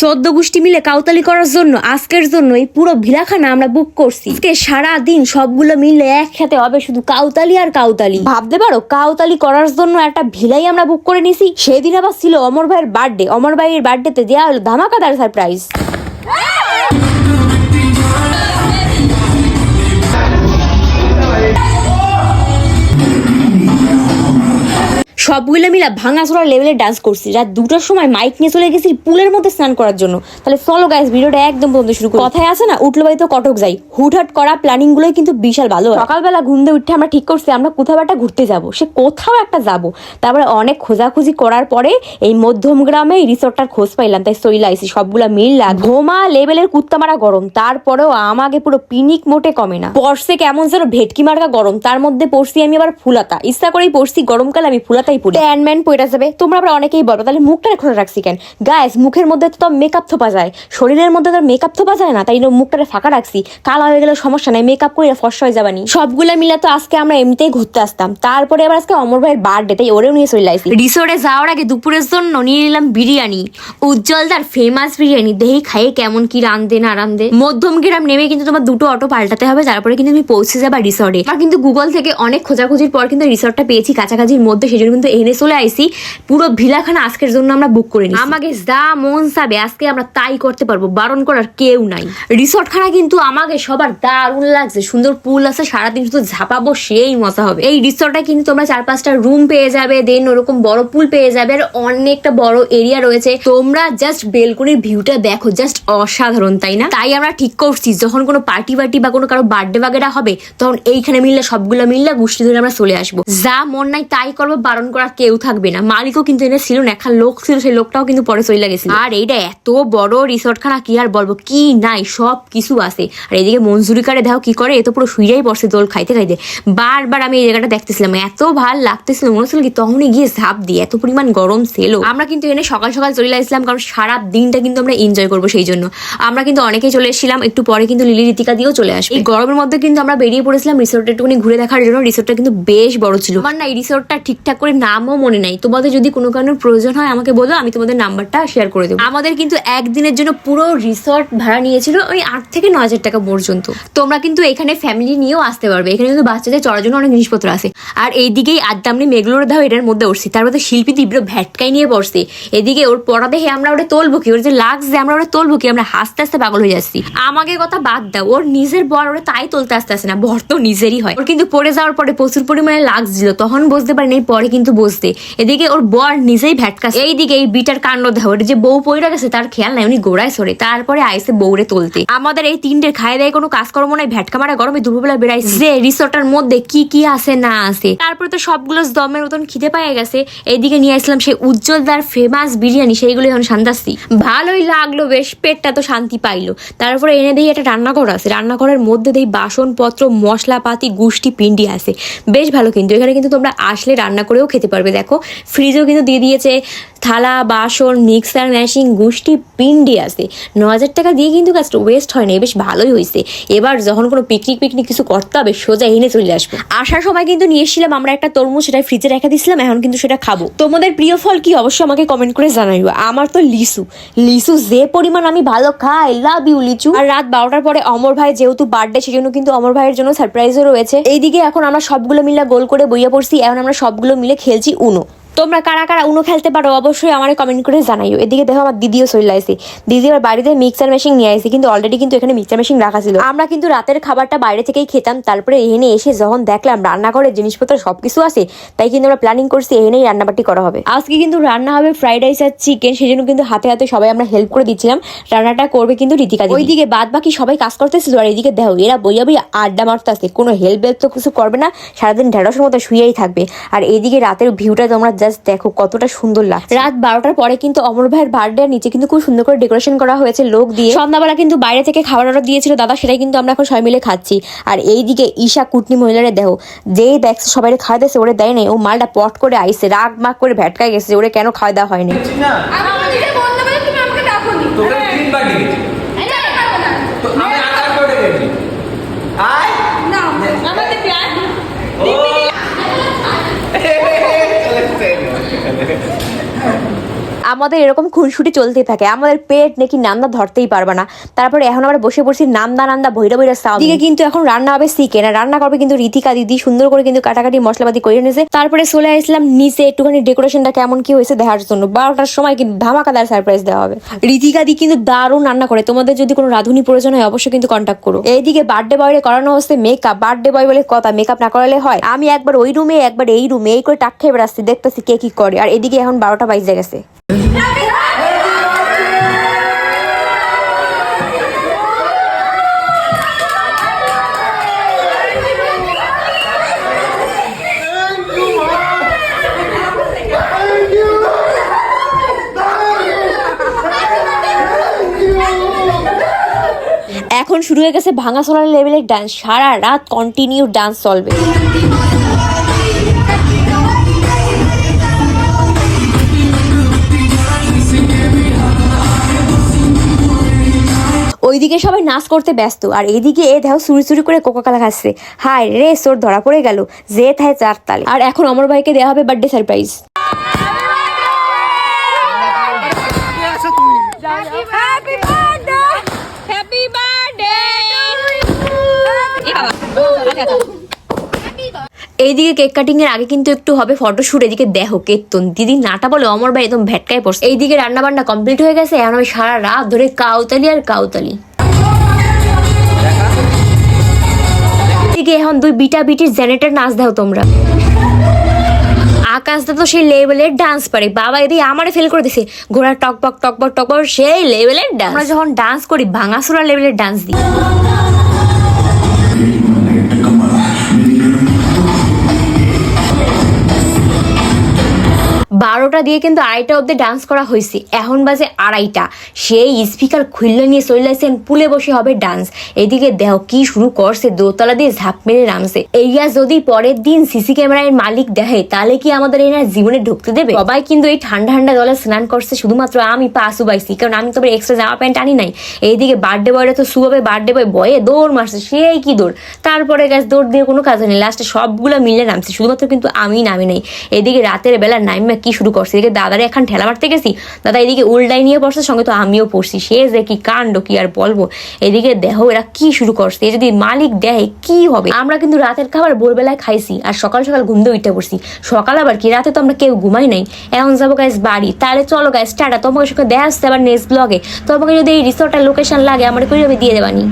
সদ্য গোষ্ঠী মিলে কাউতালি করার জন্য, আজকের জন্য এই পুরো ভিলাখানা আমরা বুক করছি। আজকে সারা দিন সবগুলো মিলে একসাথে হবে শুধু কাউতালি আর কাউতালি। ভাবতে পারো, কাউতালি করার জন্য একটা ভিলাই আমরা বুক করে নিছি সেদিন আবার ছিল অমর ভাইয়ের বার্থডে অমর ভাইয়ের বার্থডেতে দেওয়া হলো ধামাকাদার সারপ্রাইজ সবগুলো মিলা ভাঙাচোরা লেভেলে ডান্স করছি। রাত দুটোর সময় মাইক নিয়ে চলে গেছি পুলের মধ্যে স্নান করার জন্য। তাহলে চলো গাইস ভিডিওটা একদম বন্ধ শুরু করি। কথায় আছে না, উঠল বাড়িতে কটক যাই। হুটহাট করা প্ল্যানিং গুলোই কিন্তু বিশাল ভালো। সকালবেলা ঘুম দিয়ে উঠে আমরা ঠিক করছি, আমরা কোথাও একটা ঘুরতে যাব। সে কোথাও একটা যাব। তারপরে অনেক খোঁজাখুঁজি করার পরে এই মধ্যম গ্রামে এই রিসোর্টটার খোঁজ পাইলাম। তাই সইলা আইসি সবগুলা মিললা। ঘোমা লেভেলের কুত্তা মারা গরম। তারপরেও আমাকে পুরো পিনিক মোটে কমে না। পড়ছে কেমন যেন ভেটকি মার্কা গরম। তার মধ্যে পড়ছি আমি আবার ফুলাতা। ইচ্ছা করেই পড়ছি, গরমকালে আমি ফুলাতাই পড়ি। ট্যান ম্যান পড়ে যাবে তোমরা আবার অনেকেই বলো তাহলে মুখটা খোলা রাখছি কেন? গায়েস মুখের মধ্যে তো মেকআপ থোপা যায়। শরীরের মধ্যে তো মেকআপ থোপা যায় না তাই মুখটারে ফাঁকা রাখছি। কালা হয়ে গেলে সমস্যা নাই মেকআপ করে ফর্সা হয়ে যাবানি সবগুলা মিলে তো আজকে আমরা এমনিতেই ঘুরতে আসতাম। তারপরে আবার আজকে অমর ভাইয়ের বার্থডে তাই ওরেও নিয়ে চলে আসি। রিসোর্টে যাওয়ার আগে দুপুরের জন্য নিয়ে নিলাম বিরিয়ানি। উজ্জ্বলদার ফেমাস বিরিয়ানি। দেহি খাইয়ে কেমন কি রান্ধে না রান্ধে মধ্যম গ্রাম নেমে কিন্তু তোমার দুটো অটো পাল্টাতে হবে তারপরে কিন্তু তুমি পৌঁছে যাবা রিসর্টে আমার কিন্তু গুগল থেকে অনেক খোঁজাখুঁজির পর কিন্তু রিসর্টটা পেয়েছি কাছাকাছির মধ্যে সেই জন্য কিন্তু এনে চলে আইসি পুরো ভিলাখানা আজকের জন্য আমরা বুক করে নিই আমাকে যা মন চাবে আজকে আমরা তাই করতে পারব বারণ করার কেউ নাই। রিসর্ট খানা কিন্তু আমাকে সবার দারুণ লাগছে। সুন্দর পুল আছে সারাদিন শুধু ঝাপাবো সেই মজা হবে। এই রিসর্টে কিন্তু তোমরা চার পাঁচটা রুম পেয়ে যাবে দেন ওরকম বড় পুল পেয়ে যাবে আর অনেকটা বড় এরিয়া রয়েছে। তোমরা জাস্ট বেলকনির ভিউটা দেখো জাস্ট অসাধারণ তাই না? তাই আমরা ঠিক করছি যখন কোনো পার্টি পার্টি বা কোনো কারও বার্থডে বাগেরা হবে তখন এইখানে মিললে সবগুলো মিললে গোষ্ঠী ধরে আমরা চলে আসব। যা মন নাই তাই করব বারণ করা কেউ থাকবে না। মালিকও কিন্তু এনে ছিল না, একটা লোক ছিল, সেই লোকটাও কিন্তু পরে চলে গেছিল। আর এইটা এত বড় রিসোর্ট খানা কি আর বলব? কি নাই সব কিছু আছে। আর এদিকে মঞ্জুরি কারে দাও কি করে, এ তো পুরো শুইয়াই পড়ছে দোল খাইতে খাইতে। বারবার আমি এই জায়গাটা দেখতেছিলাম, এত ভালো লাগতেছিল, মনে হচ্ছিল কি তখনই গিয়ে ঝাঁপ দিয়ে এত পরিমাণ গরম ছিল। আমরা কিন্তু এনে সকাল সকাল চলে আসলাম, কারণ সারা দিনটা কিন্তু আমরা এনজয় করব সেই জন্য। আমরা কিন্তু অনেকেই চলে এসেছিলাম, একটু পরে কিন্তু লিলি রীতিকা দিয়েও চলে আসবে। এই গরমের মধ্যে কিন্তু আমরা বেরিয়ে পড়েছিলাম রিসোর্টে একটুখানি ঘুরে দেখার জন্য। রিসোর্টটা কিন্তু বেশ বড় ছিল। আমার না, এই রিসোর্টটা ঠিকঠাক করে নামও মনে নাই। তোমাদের যদি কোনো কারণে প্রয়োজন হয়, আমাকে বলো, আমি তোমাদের নাম্বারটা শেয়ার করে দেবো। আমাদের কিন্তু একদিনের জন্য পুরো রিসর্ট ভাড়া নিয়েছিল ওই আট থেকে নয় হাজার টাকা পর্যন্ত। তোমরা কিন্তু এখানে ফ্যামিলি নিয়েও আসতে পারবে। এখানে কিন্তু বাচ্চাদের চড়ার জন্য অনেক জিনিসপত্র আছে। আর এইদিকেই আদ্দামনি মেঘলোর ধাও এটার মধ্যে উঠছি। তারপরে শিল্পী তীব্র ভ্যাটকাই নিয়ে পড়ছে এদিকে ওর পড়া দেখে আমরা ওটা তোলবো কি? ওর যে লাগছে আমরা ওটা তোলবো কি? আমরা হাসতে হাসতে পাগল হয়ে যাচ্ছি। আমাকে কথা বাদ দাও। ওর নিজের বর ওরা তাই তোলতে আসতে আসে না। বর তো নিজেরই হয়। ওর কিন্তু পড়ে যাওয়ার পরে প্রচুর পরিমাণে লাগছিল। তখন বুঝতে পারিনি, পরে কিন্তু বুঝতে। এদিকে ওর বর নিজেই ভ্যাটকা এইদিকে এই বিটার কাণ্ড দেখো যে বউ পইরা গেছে তার খেয়াল নাই উনি গোড়ায় সরে তারপরে আইসে বউরে তুলতে। আমাদের এই তিনটে খায় দেয় কোনো কাজকর্ম নাই ভ্যাটকা মারা গরমে দুপুরবেলা বেড়াইছে যে রিসোর্টের মধ্যে কি কি আছে না আছে। তারপরে তো সবগুলো দমের মতন খিদে পাইয়া গেছে। এইদিকে নিয়ে আসলাম সেই উজ্জ্বলদার ফেমাস বিরিয়ানি সেইগুলো এখন সান্দাসি ভালোই লাগল বেশ পেটটা তো শান্তি পাইলো। তারপরে এনে দিই একটা রান্নাঘর আছে। রান্নাঘরের মধ্যে দিই বাসনপত্র মশলাপাতি গুষ্টি পিন্ডি আছে। বেশ ভালো কিন্তু এখানে কিন্তু তোমরা আসলে রান্না করেও খেতে পারবে। দেখো ফ্রিজেও কিন্তু দিয়ে দিয়েছে থালা, বাসন মিক্সার ম্যাশিং গুষ্টি, পিন্ডি আছে। ন হাজার টাকা দিয়ে কিন্তু কাজটা ওয়েস্ট হয় না বেশ ভালোই হয়েছে এবার যখন কোনো পিকনিক পিকনিক কিছু করতে হবে, সোজা এনে চলে আসব। আসার সময় কিন্তু নিয়ে এসেছিলাম আমরা একটা তরমুজ, সেটা ফ্রিজে রেখে দিয়েছিলাম, এখন কিন্তু সেটা খাব। তোমাদের প্রিয় ফল কি অবশ্যই আমাকে কমেন্ট করে জানাইও। আমার তো লিচু। লিচু যে পরিমাণ আমি ভালো খাই লাভ ইউ লিচু। আর রাত বারোটার পরে অমর ভাই যেহেতু বার্থডে সেজন্য কিন্তু অমর ভাইয়ের জন্য সারপ্রাইজও রয়েছে। এইদিকে এখন আমরা সবগুলো মিলে গোল করে বইয়া পড়ছি, এখন আমরা সবগুলো মিলে খেলছি উনো তোমরা কারা কারা উনো খেলতে পারো, অবশ্যই আমার কমেন্ট করে জানাইও। এদিকে দেখো আমার দিদিও চলে আসে দিদি আবার বাড়িতে মিক্সার মেশিন নিয়ে আসে কিন্তু অলরেডি কিন্তু এখানে মিক্সার মেশিন রাখা ছিল। আমরা কিন্তু রাতের খাবারটা বাইরে থেকেই খেতাম, তারপরে এখানে এসে যখন দেখলাম রান্নাঘরের জিনিসপত্র সবকিছু আছে, তাই কিন্তু আমরা প্ল্যানিং করছি এখানেই রান্নাবাটি করা হবে। আজকে কিন্তু রান্না হবে ফ্রাইড রাইস আর চিকেন সেই জন্য কিন্তু হাতে হাতে সবাই আমরা হেল্প করে দিচ্ছিলাম। রান্নাটা করবে কিন্তু রীতিকা। ওইদিকে বাদ বাকি সবাই কাজ করতেছিল, আর এদিকে দেখো এরা বইয়া বইয়া আড্ডা মারতে আসছে কোনো হেল্প হেল্প তো কিছু করবে না, সারাদিন ঢেঁড়সের মতো শুয়েই থাকবে। আর এইদিকে রাতের ভিউটা তোমরা জাস্ট দেখো কতটা সুন্দর লাগছে। রাত বারোটার পরে কিন্তু অমর ভাইয়ের বার্থডে নিচে কিন্তু খুব সুন্দর করে ডেকোরেশন করা হয়েছে লোক দিয়ে। সন্ধ্যাবেলা কিন্তু বাইরে থেকে খাবার অর্ডার দিয়েছিল দাদা সেটাই কিন্তু আমরা এখন সবাই মিলে খাচ্ছি। আর এইদিকে ঈশা কুটনি মহিলারে দেখো যেই দেখছে সবাই খাওয়া দিয়েছে ওরে দেয় নাই। ও মালটা পট করে আইসে রাগ মাগ করে ভ্যাটকায় গেছে ওরে কেন খাওয়া দেওয়া হয়নি? না আমি আমার নিজের বন্ধু বলে তুমি আমাকে ডাকোনি তোকে তিনবার ডেকেছি এটা আমি পারব না তো আমি আধার করে ডেকেছি আয় না আমাদের প্যার ও চলেছে আমাদের এরকম খুনসুটি চলতে থাকে। আমাদের পেট নাকি নান্দা ধরতেই পারবে না। তারপরে এখন আমরা বসে পড়ছি নান্দা নান্দা ভৈরা ভৈরা সাউন্ড দিকে কিন্তু এখন রান্না হবে শিখে না রান্না করবে কিন্তু রীতিকা দিদি সুন্দর করে কিন্তু কাটাকাটি মশলাপাতি করে নিয়েছে। তারপরে চলে আসলাম নিচে একটুখানি ডেকোরেশনটা কেমন কি হয়েছে দেখার জন্য। বারোটার সময় কিন্তু ধামাকাদার সারপ্রাইজ দেওয়া হবে। রীতিকা দি কিন্তু দারুণ রান্না করে। তোমাদের যদি কোনো রাঁধুনি প্রয়োজন হয় অবশ্যই কিন্তু কন্ট্যাক্ট করো। এইদিকে বার্থডে বয়রে করানো হচ্ছে মেকআপ বার্থডে বয় বলে কথা মেকআপ না করালে হয়? আমি একবার ওই রুমে একবার এই রুমে এই করে টাক খেয়ে বেড়াচ্ছি দেখতেছি কে কি করে। আর এদিকে এখন বারোটা বাইজে গেছে। এখন শুরু হয়ে গেছে ভাঙা সোলার লেভেলের ডান্স সারা রাত কন্টিনিউ ডান্স চলবে। ওইদিকে সবাই নাচ করতে ব্যস্ত আর এইদিকে এ দেহ চুরি চুরি করে কোকা কালা খাচ্ছে। হায় রে সোর ধরা পড়ে গেল। যে থায় চার তালে। আর এখন অমর ভাইকে দেওয়া হবে birthday surprise Happy birthday! Happy birthday এইদিকে কেক কাটিং এর আগে কিন্তু একটু হবে ফটোশুট এদিকে দেখো কেতন দিদি নাটা বলে, অমর ভাই একদম ভেটকায় পড়ছে। এইদিকে রান্না বান্না কমপ্লিট হয়ে গেছে, এখন আমি সারা রাত ধরে কাউতালি আর কাউতালি। এদিকে এখন দুই বিটা বিটির জেনেটার নাচ দাও তোমরা। আকাশটা তো সেই লেভেলের ডান্স পারে। বাবা এদিকে আমারে ফেল করে দিছে। ঘোড়া টকবক টকবক টকবক সেই লেভেলের ডান্স আমরা যখন ডান্স করি ভাঙাসোরা লেভেলের ডান্স দিই। বারোটা দিয়ে কিন্তু আড়াইটা অব্দি ডান্স করা হয়েছে। এখন বাজে আড়াইটা। সেই স্পিকার খুললে নিয়ে চলে আসছেন পুলে বসে হবে ডান্স এদিকে দেহ কি শুরু করছে, দোতলা দিয়ে ঝাঁপ মেরে নামছে। এইয়া যদি পরের দিন সিসি ক্যামেরার মালিক দেখে, তাহলে কি আমাদের এনার জীবনে ঢুকতে দেবে? সবাই কিন্তু এই ঠান্ডা ঠান্ডা জলে স্নান করছে, শুধুমাত্র আমি পাশু পাইছি কারণ আমি তো এক্সট্রা জামা প্যান্ট আনি নাই। এইদিকে বার্থডে বয়টা তো শুভাবে বার্থডে বয় বয়ে দৌড় মারছে, সেই কি দৌড়? তারপরে গ্যাস দৌড় দিয়ে কোনো কাজ নেই লাস্টে সবগুলো মিলে নামছে, শুধুমাত্র কিন্তু আমি নামি নাই। এদিকে রাতের বেলা নাইমা কি শুরু করছে? এদিকে দাদারে এখন ঠেলা মারতে গেছি। দাদা এদিকে উল্টাই নিয়ে পড়ছে সঙ্গে তো আমিও পড়ছি। সে যে কি কাণ্ড, কি আর বলব? এদিকে দেখো এরা কি শুরু করছে। যদি মালিক দেয়, কি হবে? আমরা কিন্তু রাতের খাবার ভোরবেলায় খাইছি আর সকাল সকাল ঘুম দিয়ে পড়ছি। সকাল আবার কি? রাতে তো আমরা কেউ ঘুমাই নাই। এখন যাব গাইস বাড়ি। তাহলে চলো গাইস টাটা। তোমাকে সঙ্গে দেখা আসতে আবার নেক্সট ব্লগে তোমাকে যদি এই রিসোর্টের লোকেশন লাগে, আমার করে দিয়ে দেবানি।